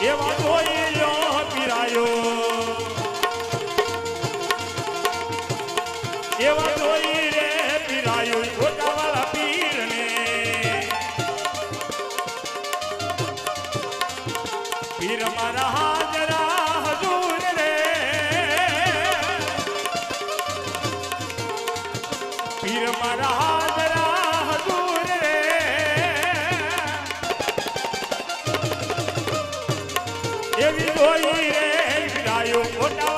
એવા ધોઈયો પીરાયો. ડોઈ રે રાયો ઓટાવા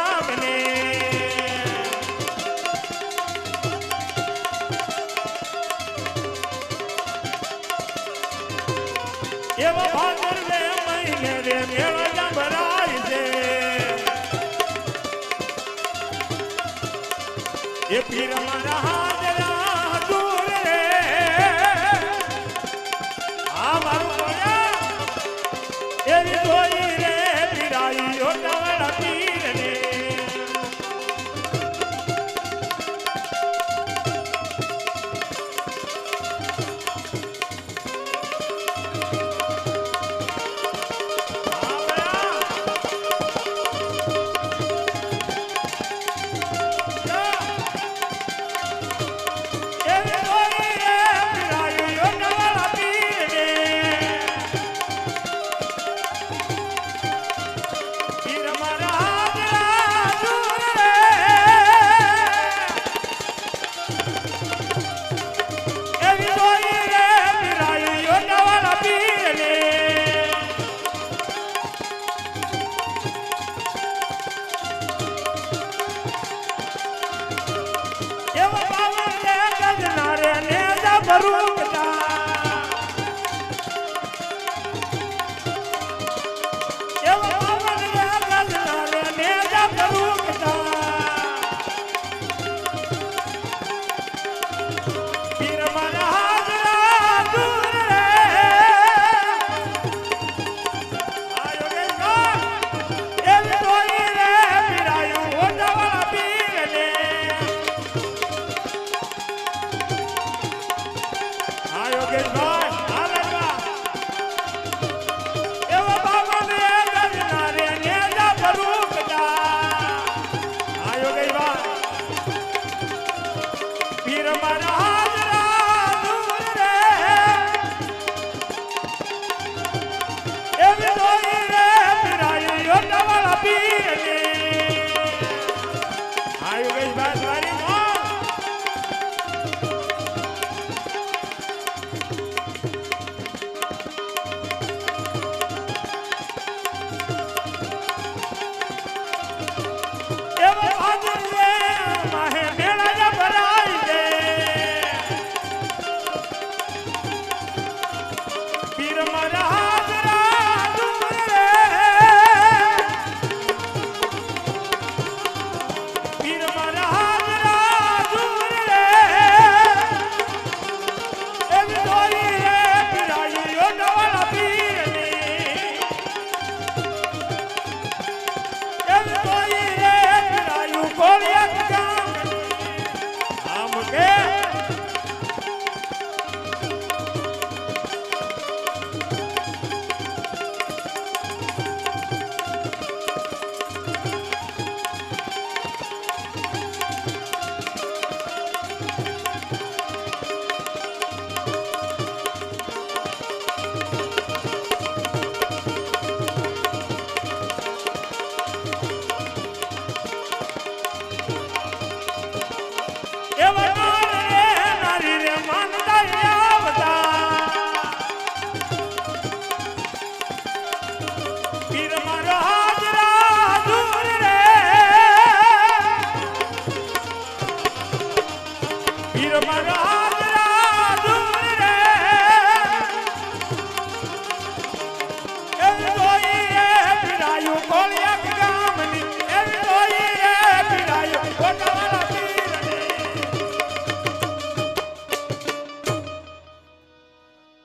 એવો ભાદર રે મહિને રે મેળો જંભરાય એ પીર મારા Victoria!